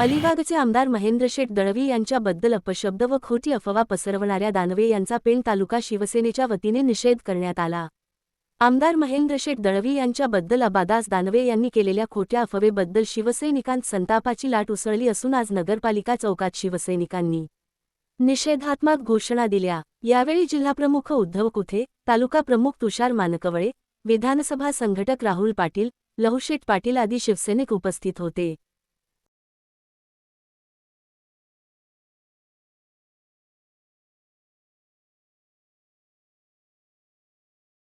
अलिबागचे आमदार महेंद्र शेठ दळवी यांच्याबद्दल अपशब्द व खोटी अफवा पसरवणाऱ्या दानवे यांचा पेण तालुका शिवसेनेच्या वतीने निषेध करण्यात आला. आमदार महेंद्र शेठ दळवी यांच्याबद्दल अबादास दानवे यांनी केलेल्या खोट्या अफवेबद्दल शिवसैनिकांत संतापाची लाट उसळली असून आज नगरपालिका चौकात शिवसैनिकांनी निषेधात्मक घोषणा दिल्या. यावेळी जिल्हाप्रमुख उद्धव कुथे तालुका प्रमुख तुषार मानकवळे विधानसभा संघटक राहुल पाटील लहुशेठ पाटील आदि शिवसैनिक उपस्थित होते.